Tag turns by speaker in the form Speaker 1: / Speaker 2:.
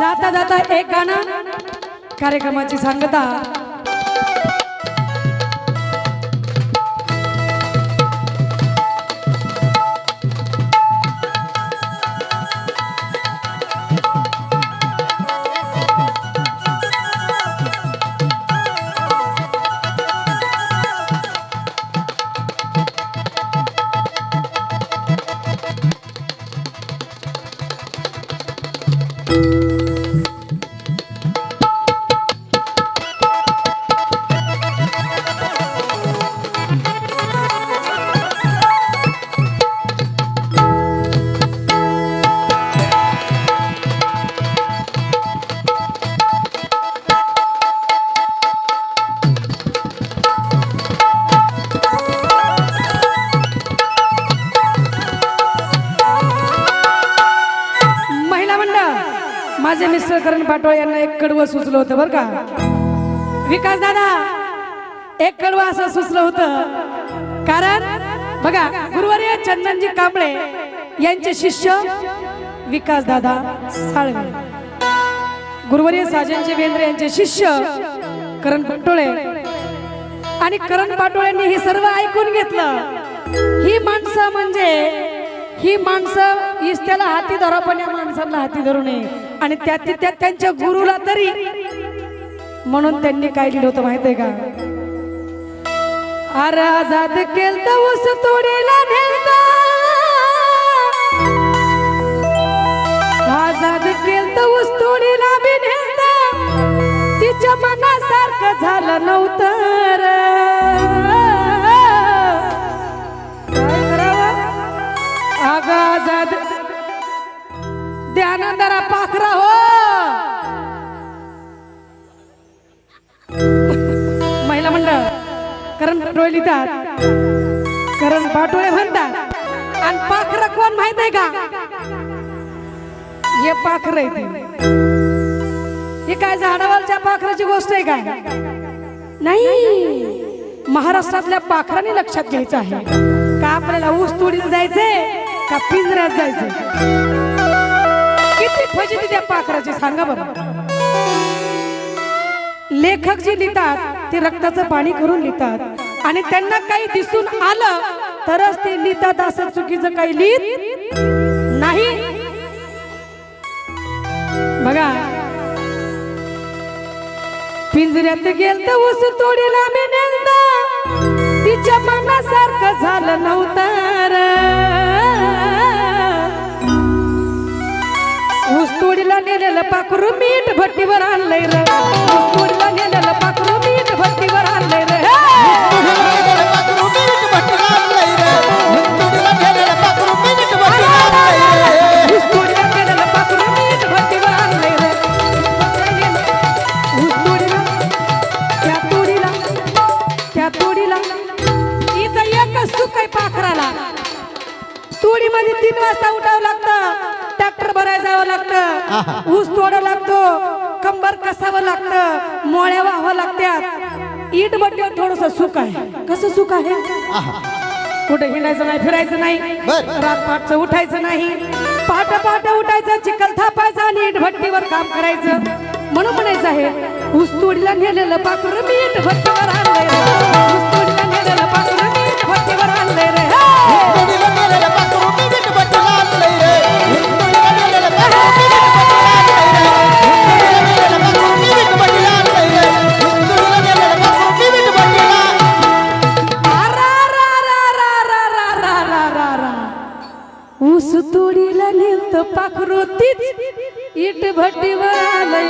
Speaker 1: जाता जाता एक गाणं कार्यक्रमाची सांगता. महिला माझे मिस्टर करण पाटोळे यांना एक कडवं सुचलं होतं बरं का? विकास दादा एक कडवं असं सुचलं होतं. कारण बघा गुरुवारी चंदनजी कांबळे यांचे शिष्य विकास दादा साळवे. गुरुवर्य साजनजी बेंद्रे यांचे शिष्य करण पाटोळे. आणि करण पाटोळ्यांनी हे सर्व ऐकून घेतलं. ही माणसं म्हणजे ही माणसं इस्त्याला हाती धरा माणसांना हाती धरू नये. आणि त्यात त्यात त्यांच्या गुरुला तरी. म्हणून त्यांनी काय लिहिलं होतं माहीत आहे का? अरे आजाद केलत उस तोडीला नेलता. आजाद केलत उस तोडीला बी नेलता. तिच्या मनासारखं झालं नव्हतं रे. काय करण पाटोळे लिहितात. करण पाटोळे म्हणतात. आणि पाखर कोण माहीत आहे का? हे पाखर आहे ते हे काय झाडावरच्या पाखराची गोष्ट आहे काय? नाही. महाराष्ट्रातल्या पाखराने लक्षात घ्यायचं आहे. का आपल्याला ऊस तोडीला जायचंय? का पिंजऱ्यात जायचंय? किती फजिती त्या पाखराची सांगा बरं. लेखक जे लिहितात ते रक्ताचं पाणी करून लिहितात. आणि त्यांना काही दिसून आलं तरच ते लिहितात असं चुकीचं काही लिहित नाही. बघा. पिंजऱ्यात गेल तर ऊस तोडीला मी नेलता. तिच्या मनासारखं झालं नव्हतं ऊस तोडीला नेलेलं पाखरू मीठ भट्टीवर आणलंय ऊस तोडीला नेलेलं तोडीमध्ये तीन वाजता उठावं लागतं. ट्रॅक्टर भरायला जावं लागतं. ऊस तोडावं लागतो. कंबर कसावं लागतं. मोळ्या व्हावं लागत्यात. इट भट्टीवर थोडस सुख आहे. कसं सुख आहे? कुठे हिंडायचं नाही फिरायचं नाही. रात पाठचं उठायचं नाही. पहाट पहाट उठायचं चिखल थापायचं आणि इट भट्टीवर काम करायचं. म्हणून म्हणायचं आहे ऊस तोडीला नेलेलं पाखरं मी इट भट्टीवर आणलंय. ऊस तुडीला नेलत पाखरो तीच इट भट्टीवर आलंय